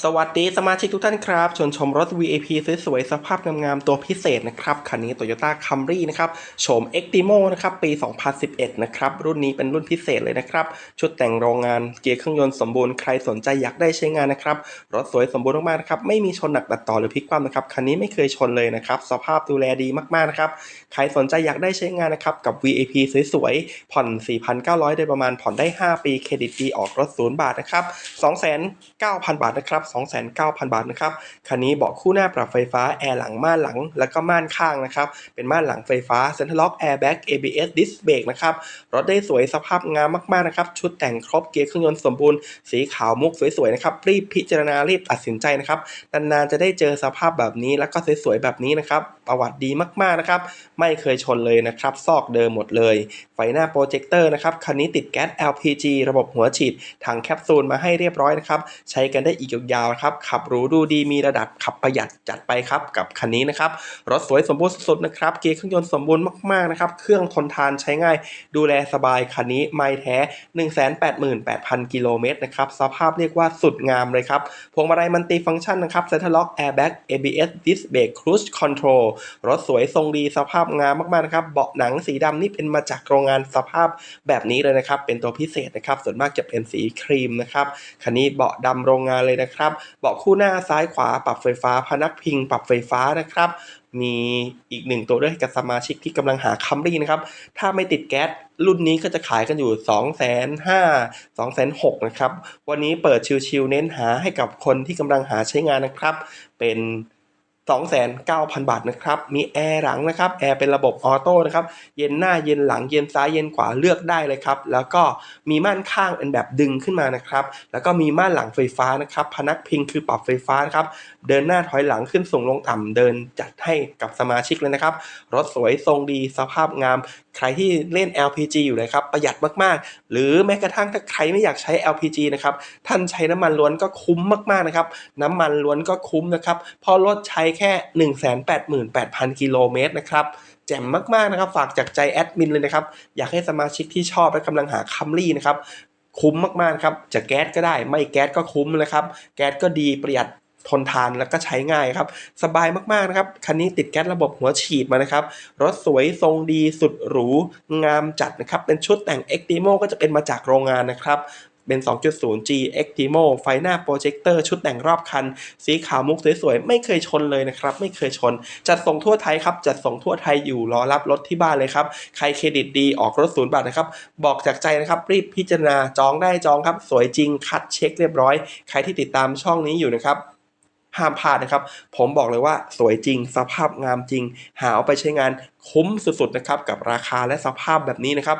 สวัสดีสมาชิกทุกท่านครับชวนชมรถ VIP สวยๆสภาพงามๆตัวพิเศษนะครับ คันนี้ Toyota Camry นะครับโฉม Extimo นะครับปี 2011 นะครับ รุ่นนี้เป็นรุ่นพิเศษเลยนะครับ ชุดแต่งโรงงานเกียร์เครื่องยนต์สมบูรณ์ใครสนใจอยากได้ใช้งานนะครับ รถสวยสมบูรณ์มากๆนะครับ ไม่มีชนหนักตัดต่อหรือพลิกคว่ำนะครับ คันนี้ไม่เคยชนเลยนะครับ สภาพดูแลดีมากๆนะครับ ใครสนใจอยากได้ใช้งานนะครับกับ VIP สวยๆผ่อน 4,900ได้ประมาณผ่อนได้ 5 ปีเครดิตดีออกรถศูนย์บาทนะครับ29,000บาทนะครับ29,000 บาทนะครับ คันนี้เบาะคู่หน้าปรับไฟฟ้า แอร์หลังม่านหลัง แล้วก็ม่านข้างนะครับ เป็นม่านหลังไฟฟ้าเซ็นทรัลล็อกแอร์แบ็ก ABS Disc Brake นะครับ รถได้สวยสภาพงามมากๆนะครับ ชุดแต่งครบเกียร์เครื่องยนต์สมบูรณ์ สีขาวมุกสวยๆนะครับ รีบพิจารณา รีบตัดสินใจนะครับ นานๆจะได้เจอสภาพแบบนี้ แล้วก็สวยๆแบบนี้นะครับ ประวัติดีมากๆนะครับ ไม่เคยชนเลยนะครับ ซอกเดิมหมดเลย ไฟหน้าโปรเจคเตอร์นะครับ คันนี้ติดแก๊ส LPG ระบบหัวฉีด ถังแคปซูลมาให้เรียบร้อยนะครับ ใช้กันได้อีกยาวครับ ขับหรูดูดีมีระดับขับประหยัดจัดไปครับกับคันนี้นะครับ รถสวยสมบูรณ์สุดๆนะครับ เกียร์เครื่องยนต์สมบูรณ์มากๆนะครับ เครื่องทนทานใช้ง่าย ดูแลสบายคันนี้ไม่แท้ 188,000 กิโลเมตรนะครับ สภาพเรียกว่าสุดงามเลยครับ พวงมาลัยมันติฟังก์ชันนะครับเซ็นทรัลล็อกแอร์แบ็ก ABS Disc Brake Cruise Control รถสวยทรงดีสภาพงามมากๆนะครับ เบาะหนังสีดำนี่เป็นมาจากโรงงานสภาพแบบนี้เลยนะครับ เป็นตัวพิเศษนะครับ ส่วนมากจะเป็นสีครีมนะครับ คันนี้เบาะดำโรงงานเลยนะครับเบาะคู่หน้าซ้ายขวาปรับไฟฟ้า พนักพิง ปรับไฟฟ้านะครับ มีอีกหนึ่งตัวด้วยกับสมาชิกที่กำลังหาคัมรี่นะครับ ถ้าไม่ติดแก๊สรุ่นนี้ก็จะขายกันอยู่ 2 5 0 0 0 2 6 0 0นะครับ วันนี้เปิดชิวๆเน้นหาให้กับคนที่กำลังหาใช้งานนะครับ เป็น 29,000 บาทนะครับ มีแอร์หลังนะครับ แอร์เป็นระบบออโต้นะครับ เย็นหน้า เย็นหลัง เย็นซ้าย เย็นขวา เลือกได้เลยครับ แล้วก็มีม่านข้างเป็นแบบดึงขึ้นมานะครับ แล้วก็มีม่านหลังไฟฟ้านะครับ พนักพิงคือปรับไฟฟ้านะครับ เดินหน้าถอยหลังขึ้นสูงลงต่ำเดินจัดให้กับสมาชิกเลยนะครับ รถสวยทรงดี สภาพงาม ใครที่เล่น LPG อยู่เลยครับ ประหยัดมากๆ หรือแม้กระทั่งถ้าใครไม่อยากใช้ LPG นะครับ ท่านใช้น้ำมันล้วนก็คุ้มมากๆนะครับ น้ำมันล้วนก็คุ้มนะครับเพราะรถใช้แค่ 188,000 กิโลเมตรนะครับแจ่มมากๆนะครับ ฝากจากใจแอดมินเลยนะครับ อยากให้สมาชิกที่ชอบและกำลังหาคัมรี่นะครับ คุ้มมากๆครับ จะแก๊สก็ได้ ไม่แก๊สก็คุ้มนะครับ แก๊สก็ดีประหยัดทนทานแล้วก็ใช้ง่ายครับ สบายมากๆนะครับ คันนี้ติดแก๊สระบบหัวฉีดมานะครับ รถสวยทรงดีสุดหรู งามจัดนะครับ เป็นชุดแต่ง Extimo ก็จะเป็นมาจากโรงงานนะครับ เป็น 2.0G Extimo ไฟหน้าโปรเจคเตอร์ชุดแต่งรอบคัน สีขาวมุกสวยๆ ไม่เคยชนเลยนะครับ ไม่เคยชน จัดส่งทั่วไทยครับ จัดส่งทั่วไทยอยู่รอรับรถที่บ้านเลยครับ ใครเครดิตดีออกรถศูนย์บาทนะครับ บอกจากใจนะครับ รีบพิจารณาจองได้จองครับ สวยจริงคัดเช็คเรียบร้อย ใครที่ติดตามช่องนี้อยู่นะครับห้ามพลาดนะครับ ผมบอกเลยว่าสวยจริง สภาพงามจริง หาเอาไปใช้งานคุ้มสุดๆนะครับ กับราคาและสภาพแบบนี้นะครับ